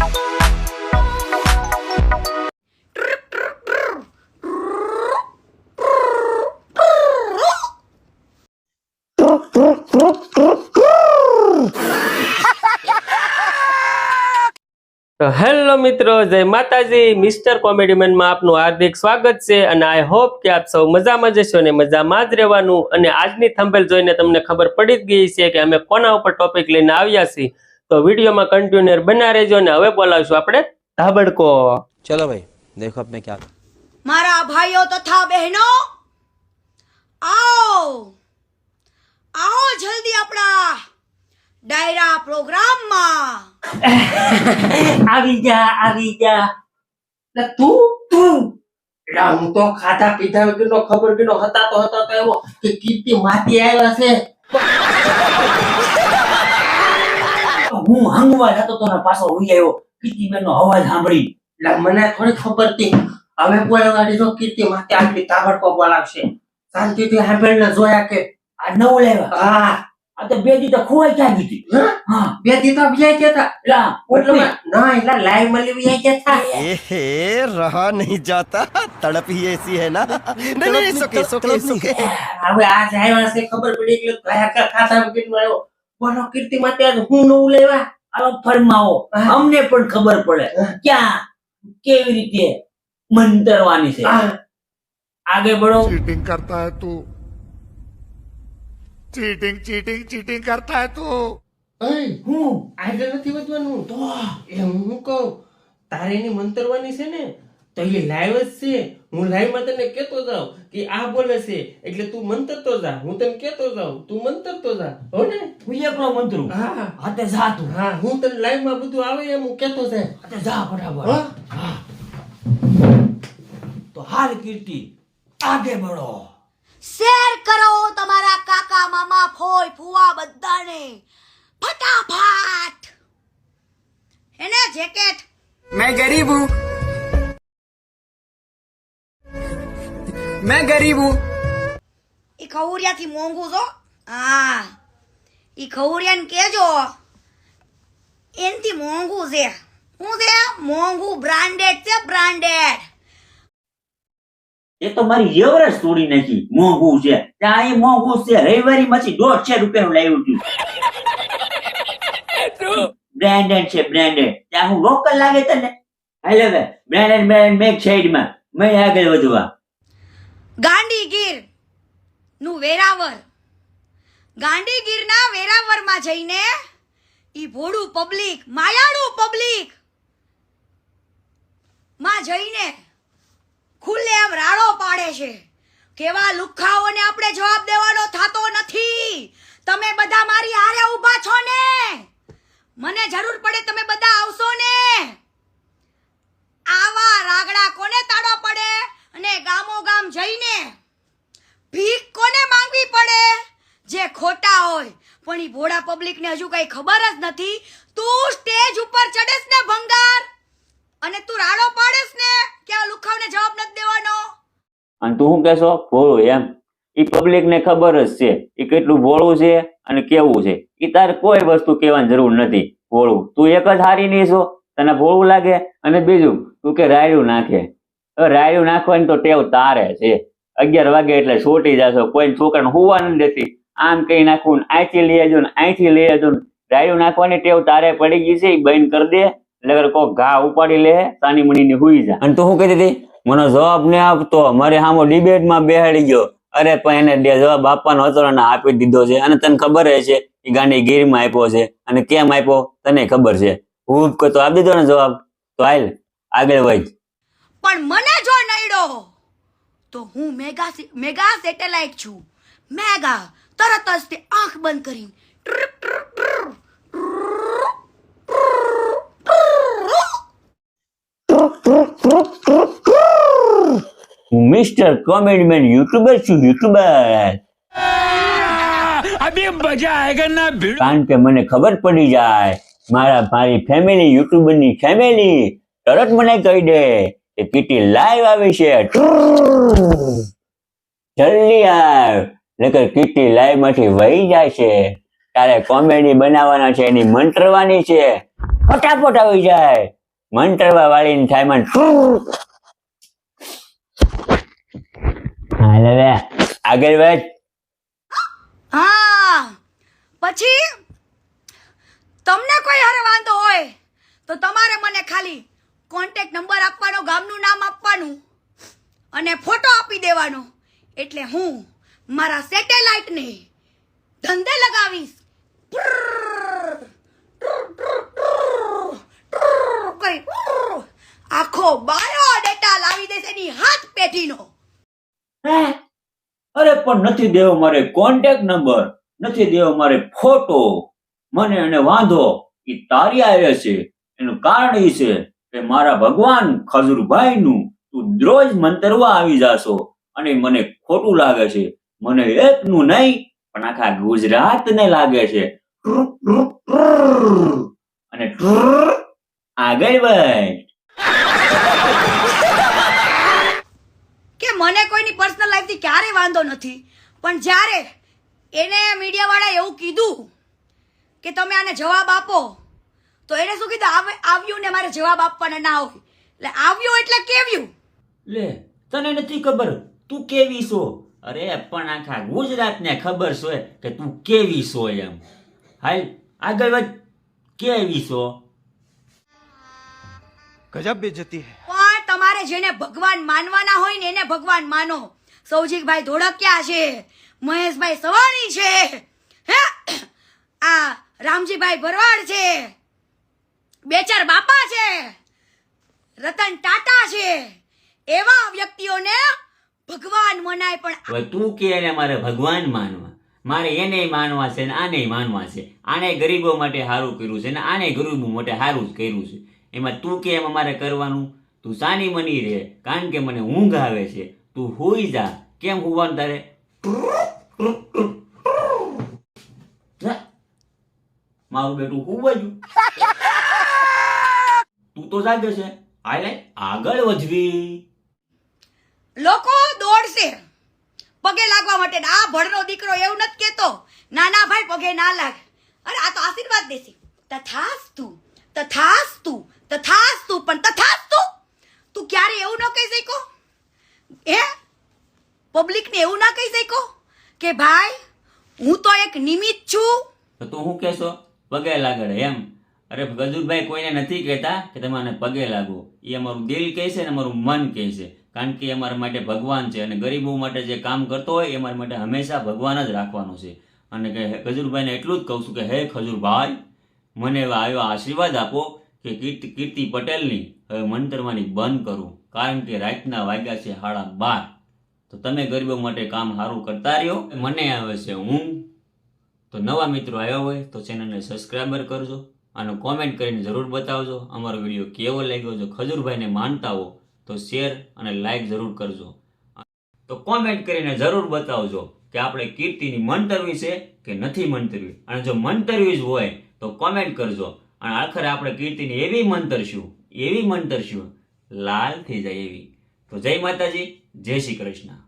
Hello મિત્રો, જય માતાજી. મિસ્ટર કોમેડીમેનમાં આપનું હાર્દિક સ્વાગત છે અને આઈ હોપ કે આપ સૌ મજામાં જશો ને મજામાં જ રહેવાનું. અને આજની થંભેલ જોઈને તમને ખબર પડી જ ગઈ છે કે અમે કોના ઉપર ટોપિક લઈને આવ્યા છીએ. તો વિડીયોમાં કન્ટિન્યુર બના રહેજો ને હવે બોલાવશું આપણે ધાબડકો. ચલો ભાઈ દેખો આપને ક્યાં. મારા ભાઈઓ તથા બહેનો આવો. આવો જલ્દી આપણા ડાયરા પ્રોગ્રામમાં. આવી જા આવી જા. તું તું. હું તો ખાધા પીધા વગરનો ખબર વગરનો હતા તો હતા તો એવો કે કીર્તિ માતી આવ્યા છે. હું હંગવા જતો તો પાછો હોઈ આવ્યો. કીર્તિબેન નો અવાજ સાંભળી. એટલે મને થોડી ખબર હતી. હવે કોઈ ગાડી જો કીર્તિ માથે આટલી તાબડ પગવા લાગશે. શાંતિથી સાંભળીને જોયા કે આ નવ લેવા. હા. બે દી તો ખોવાઈ ક્યાં ગઈ બે દી તો બીજા ગયા ના. એટલે લાઈવ મળી બીજા ગયા હતા એહે રહા નહીં એસી હે ના. નહીં નહીં સુકે ખબર પડી કે કયા બનો કીર્તિમાં ત્યાં હું નવું લેવા? આવો ફરમાવો અમને પણ ખબર પડે ક્યાં કેવી રીતે મંતરવાની છે. આગે બળો ચીટિંગ કરતા હે તું. ચીટિંગ ચીટિંગ ચીટિંગ કરતા હે તું. હું આઈડલ નથી વધવાનું. તો. એમ હું કહું તારે એની મંતરવાની છે ને? તો એ લાઈવ જ છે. હું લાઈવમાં તને કહેતો જાઉં કે આ બોલે છે એટલે તું મંતરતો જા. હું તને કેતો જાઉં તું મંતરતો જા. હો ને? હું એકલો મંતરું. હા. હાતે જા તું. હા હું તને લાઈવમાં બધું આવે એમ હું કહેતો જાય હાતે જા બરાબર. હા. તો હાલ કીર્તિ આગે બળો. શેર કરો તમારા કાકા મામા ફોય ફુવા બધાને. ફટાફટ. એને જેકેટ? મેં ગરીબ હું. मैं गरीब हूँ ઈ ખવરિયાથી મોંઘું છો હા ઈ ખવરિયાને કેજો એનથી મોંઘું છે શું છે મોંઘું બ્રાન્ડેડ છે બ્રાન્ડેડ એ તો મારી એવરેજ તોડી નાખી મોંઘું છે ત્યાં અહીં મોંઘું છે રવિવારી માંથી દોઢસો રૂપિયાનું લાવ્યું છું બ્રાન્ડેડ છે બ્રાન્ડેડ ત્યાં હું લોકલ લાગે તને હાલ હવે બ્રાન્ડેડ બ્રાન્ડ મેક સાઈડમાં મેં આગળ વધવા ગાંડીગીરનું વેરાવર ગાંડીગીરના વેરાવરમાં જઈને ઈ ભોળું પબ્લિક, માયાળું પબ્લિકમાં જઈને ખુલ્લે આમ રાડો પાડે છે. કેવા લુખાઓને આપણે જવાબ દેવાનો થાતો નથી. તમે બધા મારી હારે ઊભા છો ને? મને જરૂર પડે તમે બધા આવશો ને આવા રાગડા કોને તાળો પડે અને ગામો ગામ જઈને ભીખ કોને માંગવી પડે જે ખોટા હોય પણ ઈ ભોળા પબ્લિકને હજુ કઈ ખબર જ નથી. તું સ્ટેજ ઉપર ચડેસ ને ભંગાર. અને તું રાડો પાડેસ ને કે આ લુખાવને જવાબ નથી દેવાનો? અને તું શું કહેશો? ભોળું એમ. એ પબ્લિક ને ખબર જ છે એ કેટલું ભોળું છે અને કેવું છે. એ તારે કોઈ વસ્તુ કહેવાની જરૂર નથી, ભોળું. તું એક જ હારી નહીં છો. તને ભોળું લાગે અને બીજું, તું કે રાયડું નાખે. હવે રાયડું નાખવાની તો ટેવ તારે છે. અગિયાર વાગે એટલે છોટી જશો. કોઈ છોકરાને હોવા નથી દેતી. આમ કઈ નાખવું ને અહીંથી લઈ આવજો ને અહીંથી લઈ આવજો ને. રાયડું નાખવાની ટેવ તારે પડી ગઈ છે એ બંધ કરી દે એટલે કોક ઘા ઉપાડી લે સાની મણીની હુઈ જા. અને તું શું કહેતી હતી? મને જવાબ ને આપતો. મારે સામો ડિબેટમાં બેહાડી ગયો. અરે પણ એને જવાબ આપવાનો હતો અને આપી દીધો છે. અને તને ખબર છે એ ગાંડી ગીરમાં આપ્યો છે. અને કેમ આપ્યો? તને ખબર છે. હું તો આપી દીધો ને જવાબ. તો હાલ આગળ વધ. પણ મને જો નડ્યો. તો હું મેગા મેગા સેટેલાઇટ છું. મેગા તરત જ તે આંખ બંધ કરી મિસ્ટર કોમેડીમેન યુટ્યુબર છું યુટ્યુબર. અભી મજા આયેગા ના કારણ કે મને ખબર પડી જાય મારા મારી ફેમિલી યુટ્યુબરની ફેમિલી તરત મને કહી દે કે કીટી લાઈવ આવી છે. જલ્દી આવ. નકર કીટી લાઈવમાંથી વહી જાય છે. તારે કોમેડી બનાવવાના છે, એની મંત્રવાની છે. ફટાફટ આવી જાય. મંત્રવા વાળી થાય મન હાલ હવે, આગળ વધ. હા, પછી? તમને કોઈ હારે વાંધો હોય, તો તમારે મને ખાલી કોન્ટેક્ટ નંબર આપવાનો, ગામનું નામ આપવાનું, અને ફોટો આપી દેવાનો. એટલે હું મારા સેટેલાઇટને ધંધે લગાવીશ. આખો બાયો ડેટા લાવી દેશે ની હાથ પેઢીનો. અરે પણ નથી દેવો મારે કોન્ટેક્ટ નંબર નથી દેવો મારે ફોટો મને એને વાંધો એ તારી આવે છે. એનું કારણ એ છે કે મારા ભગવાન ખજુરભાઈ નું તું રોજ મંતરવા આવી જાશો અને મને ખોટું લાગે છે. મને એકનું નહીં પણ આખા ગુજરાતને લાગે છે. અને આગળ વધ. કે મને કોઈની પર્સનલ લાઈફથી ક્યારે વાંધો નથી. પણ જ્યારે એને મીડિયાવાળાએ એવું કીધું કે તમે આને જવાબ આપો તો એને શું કીધું? આવ્યું ને મારે જવાબ આપવાના ના હોય. એટલે આવ્યું એટલે કેવ્યું? લે તને નથી ખબર? તું કેવી છો? અરે પણ આખા ગુજરાત ને ખબર છે કે તું કેવી છો એમ. હાલ આગળ વધ કેવી છો? ગજબ બેજતી પણ તમારે જેને ભગવાન માનવાના હોય ને એને ભગવાન માનો. સૌજીકભાઈ ધોળકિયા છે મહેશભાઈ સવાણી છે હે? આ રામજીભાઈ ભરવાડ છે બે ચાર બાપા છે રતન ટાટા છે એવા વ્યક્તિઓને ભગવાન મનાય પણ તું કે એને મારે ભગવાન માનવા. મારે એને માનવા છે ને આને માનવા છે. આને ગરીબો માટે સારું કર્યું છે ને આને ગરીબો માટે સારું જ કર્યું છે. એમાં તું કે એમાં મારે કરવાનું? તું સાની મની રહે કારણ કે મને ઊંઘ આવે છે. તું હોઈ જા. કેમ હોવાનું તારે? મારું બેટું હુવાયું તું તો જાગે છે. આગળ વધવી. લોકો પગે લાગવા માટે આ ભણનો દીકરો એવું નથી કેતો નાના ભાઈ પગે ના લાગ. અરે આ તો આશીર્વાદ દેશે. તથાસ્તુ તથાસ્તુ તથાસ્તુ, પણ તથાસ્તુ, તું ક્યારે એવું ન કહી શકો હે? પબ્લિકને એવું ના કહી શકો કે ભાઈ, હું તો એક નિમિત્ત છું. તો તું શું કહેશો? પગે લાગડ, એમ? અરે ગજુરભાઈ કોઈને નથી કહેતા કે તમે પગે લાગો એ અમારું દિલ કહે છે ને અમારું મન કહે છે કારણ કે અમારા માટે ભગવાન છે અને ગરીબો માટે જે કામ કરતો હોય એ મારા માટે હંમેશા ભગવાન જ રાખવાનો છે. અને કે ખજૂરભાઈને એટલું જ કહું છું કે, હે ખજુરભાઈ, મને એવા આવ્યો આશીર્વાદ આપો કે કીર્તિ કીર્તિ પટેલની હવે મંતરવાની બંધ કરું, કારણ કે રાતના વાગ્યા છે સાડા બાર. તો તમે ગરીબો માટે કામ સારું કરતા રહ્યો. મને આવે છે ઊંઘ. તો નવા મિત્રો આવ્યા હોય તો ચેનલને સબસ્ક્રાઈબર કરજો અને કોમેન્ટ કરીને જરૂર બતાવજો. અમારો વીડિયો કેવો લાગ્યો? જો ખજૂરભાઈને માનતા હો તો શેર અને લાઈક જરૂર કરજો. તો કોમેન્ટ કરીને જરૂર બતાવજો કે આપણે કીર્તિની મંતરવી છે કે નથી મંતરવી. અને જો મંતરવી જ હોય તો કોમેન્ટ કરજો. અને આખરે આપણે કીર્તિની એવી મંતરશું એવી મંતરશું, લાલ થઈ જાય એવી. તો જય માતાજી, જય શ્રી કૃષ્ણ.